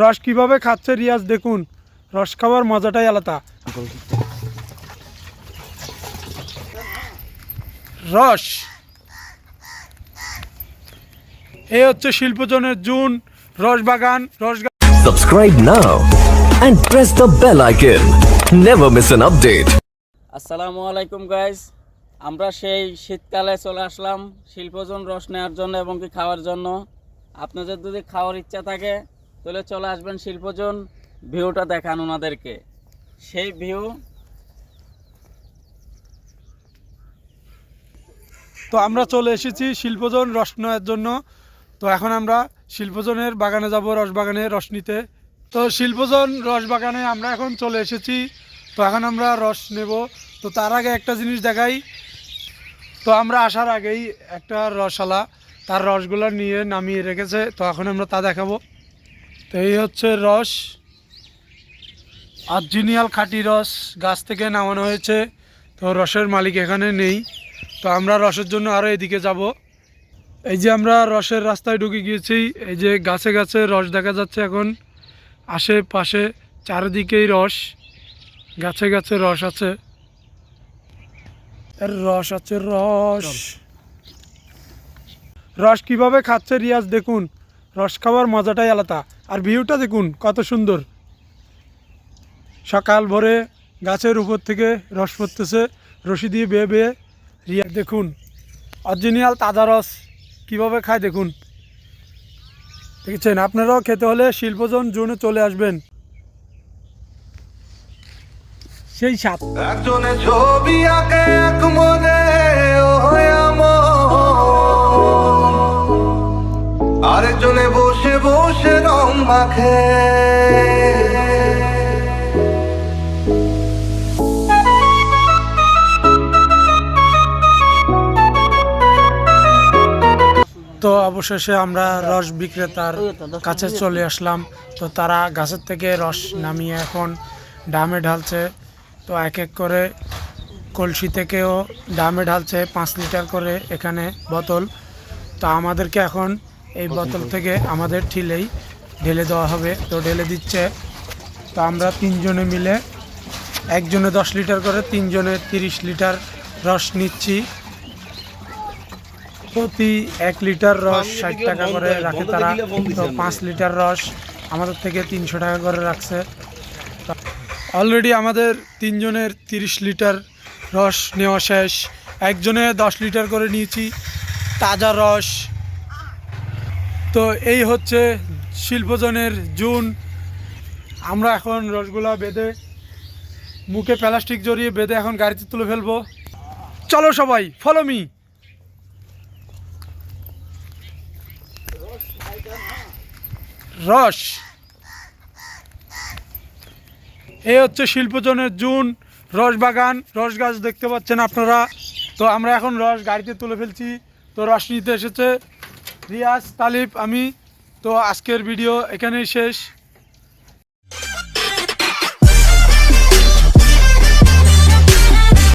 রস কীভাবে খাচ্ছে রিয়াজ দেখুন। রস খাওয়ার মজাটাই আলাদা। রস। এই হচ্ছে শিল্পজনের জুন রস বাগান রস Subscribe now and press the bell icon. Never miss an update. আসসালামু আলাইকুম গাইজ আমরা সেই শীতকালে চলে আসলাম শিল্পজন রস নেওয়ার জন্য এবং কি খাওয়ার জন্য। আপনাদের যদি খাওয়ার ইচ্ছা থাকে তাহলে চলে আসবেন শিল্পজন ভিউটা দেখান ওনাদেরকে। সেই ভিউ। তো আমরা চলে এসেছি শিল্পজন রস নেওয়ার জন্য। তো এখন আমরা শিল্পজনের বাগানে যাব রস বাগানে, রস নিতে। তো শিল্পজন রস বাগানে আমরা এখন চলে এসেছি। তো এখন আমরা রস নেব। তো তার আগে একটা জিনিস দেখাই। তো আমরা আসার আগেই একটা রসালা তার রসগুলো নিয়ে নামিয়ে রেখেছে। তো এখন আমরা তা দেখাবো। তো এই হচ্ছে রস অরিজিনাল খাঁটি রস গাছ থেকে নামানো হয়েছে। তো রসের মালিক এখানে নেই। তো আমরা রসের জন্য আরও এদিকে যাব। এই যে আমরা রসের রাস্তায় ঢুকে গিয়েছি এই যে গাছে গাছে রস দেখা যাচ্ছে এখন। আশেপাশে চারিদিকেই রস গাছে গাছে রস আছে। এর রস আছে রস। রস কীভাবে খাচ্ছে রিয়াজ দেখুন। রস খাওয়ার মজাটাই আলাদা। আর ভিউটা দেখুন, কত সুন্দর। সকাল ভোরে গাছের উপর থেকে রস পড়তেছে, রশি দিয়ে বেয়ে বেয়ে রিয়া দেখুন অরিজিনাল তাজা রস, কীভাবে খায় দেখুন। দেখছেন? আপনারাও খেতে হলে শিল্পজন জোনে চলে আসবেন। সেই সাত একজনে ছবি আঁকে, এক মনে আরেকজনে বসে বসে রং মাখে। তো অবশেষে আমরা রস বিক্রেতার কাছে চলে আসলাম। তো তারা গাছের থেকে রস নামিয়ে এখন ডামে ঢালছে। তো এক এক করে কলসি থেকেও ডামে ঢালছে পাঁচ লিটার করে এখানে বোতল। তো আমাদেরকে এখন এই বোতল থেকে আমাদের ঠিলেই ঢেলে দেওয়া হবে। তো ঢেলে দিচ্ছে। তো আমরা তিনজনে মিলে একজনে দশ লিটার করে তিনজনে তিরিশ লিটার রস নিচ্ছি। প্রতি এক লিটার রস ষাট টাকা করে রাখে তারা। তো পাঁচ লিটার রস আমাদের থেকে তিনশো টাকা করে রাখছে। অলরেডি আমাদের তিনজনের তিরিশ লিটার রস নেওয়া শেষ। একজনে দশ লিটার করে নিয়েছি তাজা রস। তো এই হচ্ছে শিল্পজনের জুন। আমরা এখন রসগুলা বেঁধে, মুখে প্লাস্টিক জড়িয়ে বেঁধে এখন গাড়িতে তুলে ফেলব। চলো সবাই ফলো মি রস। এই হচ্ছে শিল্পজনের জুন, রস বাগান, রস গাছ দেখতে পাচ্ছেন আপনারা। তো আমরা এখন রস গাড়িতে তুলে ফেলছি। তো রস নিতে এসেছে। রিয়াজ তালিব আমি। তো আজকের ভিডিও এখানেই শেষ।